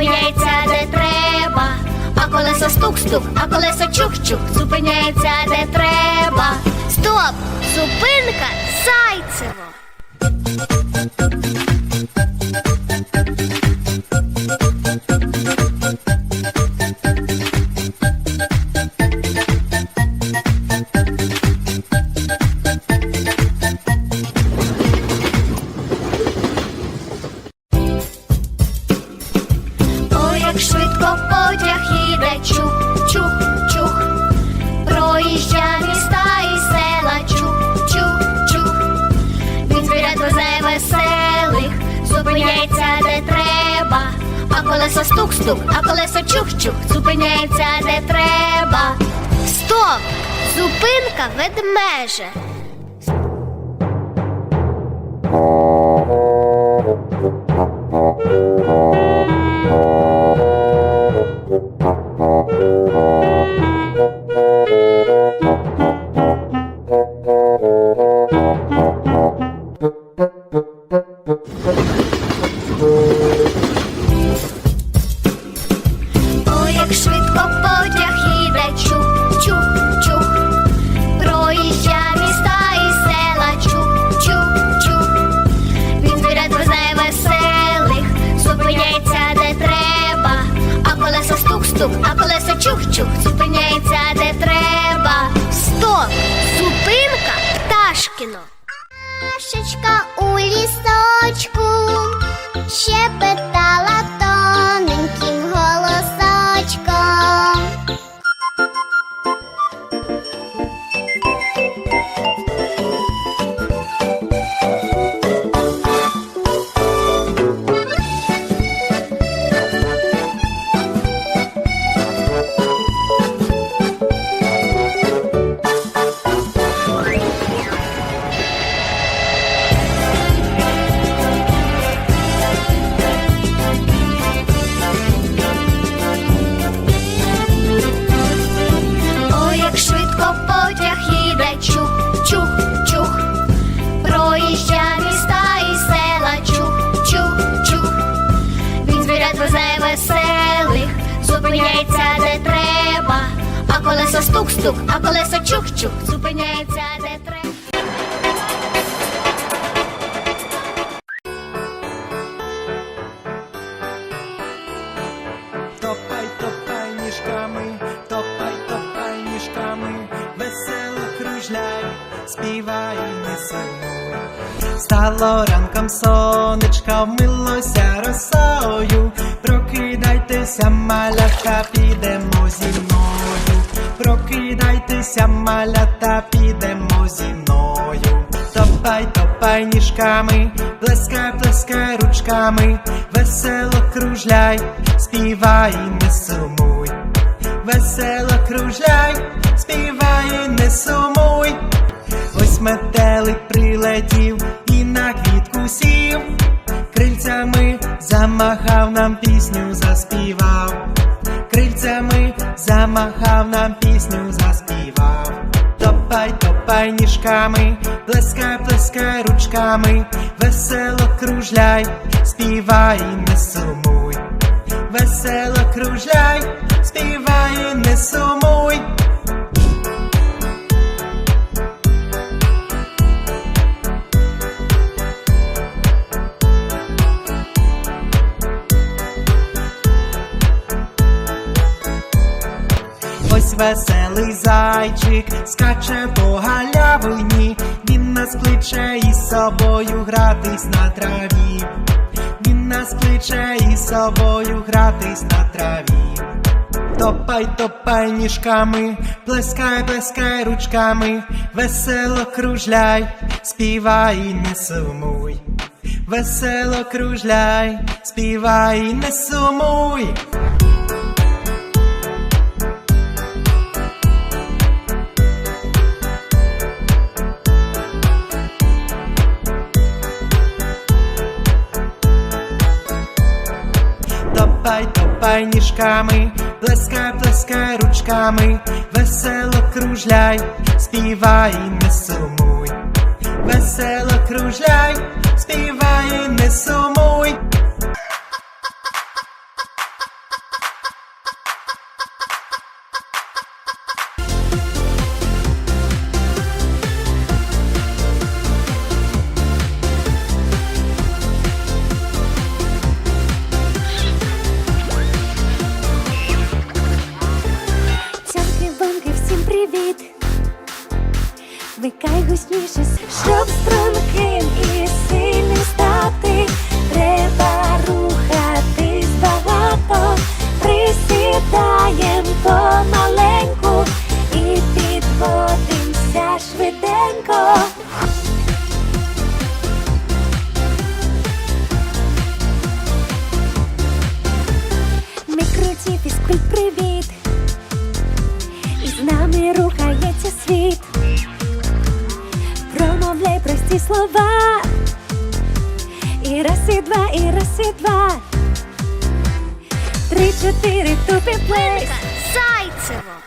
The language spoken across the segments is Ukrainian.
Зупиняється, де треба, а колеса стук-стук, а колеса чух-чух, зупиняється де треба. Стоп! Зупинка Зайцево! Зупиняється де треба. А колесо стук-стук, а колесо чух-чух, зупиняється де треба. Стоп! Зупинка ведмеже. Колесо стук-стук, а колесо чух-чух, зупиняється де треба. Топай, топай ніжками, топай, топай ніжками, весело кружляй, співай, не сумуй. Стало ранком сонечка, вмилося росою. Прокидайтеся, малята, підемо зі мною. Прокидайтеся, малята, підемо зі мною. Топай, топай ніжками, плескай, плескай ручками, весело кружляй, співай, не сумуй. Весело кружляй, співай, не сумуй. Ось метелик прилетів і на квітку сів, крильцями замахав нам пісню, заспівав, крильцями замахав нам пісню, заспівав. Топай, топай ніжками, плескай, плескай ручками, весело кружляй, співай, не сумуй. Весело кружляй, співай, не сумуй. Веселий зайчик скаче по галявині, він нас кличе із собою гратись на траві. Він нас кличе із собою гратись на траві. Топай, топай ніжками, плескай, плескай ручками, весело кружляй, співай, не сумуй. Весело кружляй, співай, не сумуй. Топай ніжками, плескай, плескай ручками, весело кружляй, співай, не сумуй. Весело кружляй, співай, не сумуй. З рухається світ. Промовляй прості слова. І раз, і два, і раз, і два. Три, чотири, тупі плей. Зайцево.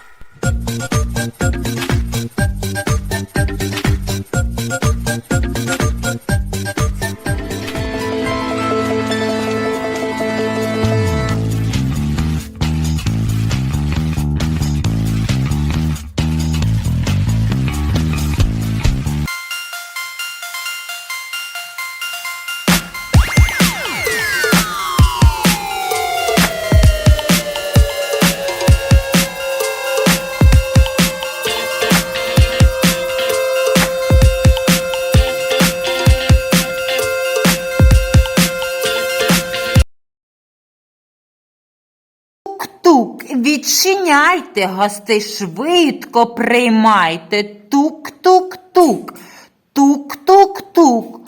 Відчиняйте, гостей швидко приймайте. Тук-тук-тук, тук-тук-тук.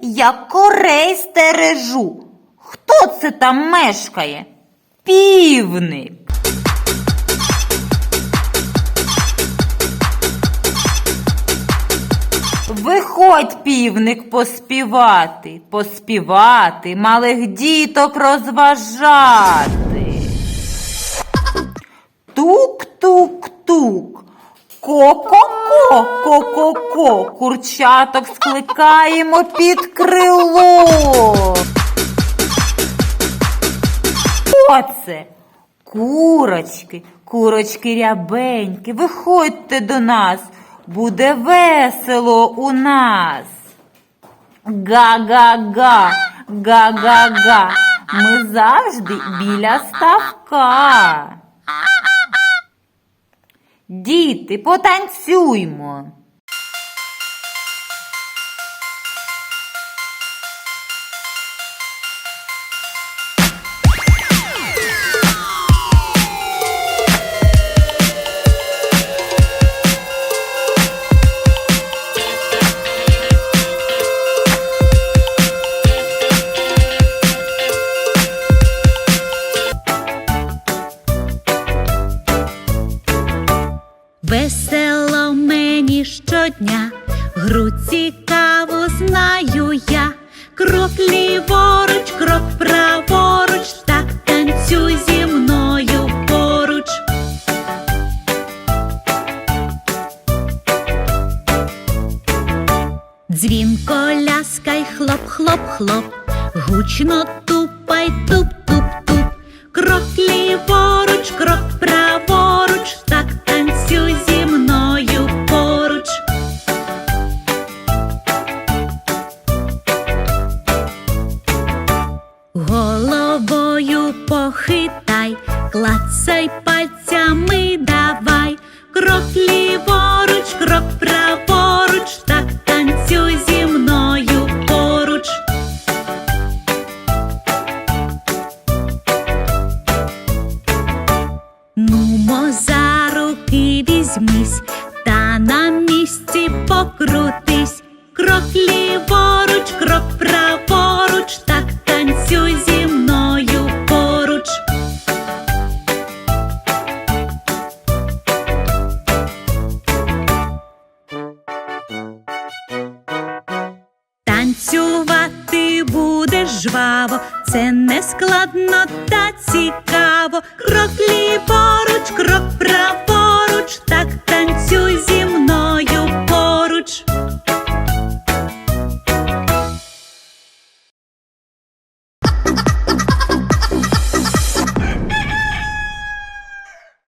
Я корей стережу. Хто це там мешкає? Півник. Виходь, півник, поспівати, поспівати, малих діток розважати. Тук-тук-тук. Ко-ко-ко, ко-ко-ко, курчаток скликаємо під крило. Оце курочки, курочки рябенькі, виходьте до нас, буде весело у нас. Га-га-га, га-га-га, ми завжди біля ставка. Діти, потанцюймо. нескладно та цікаво, крок ліворуч, крок праворуч, так танцюй зі мною.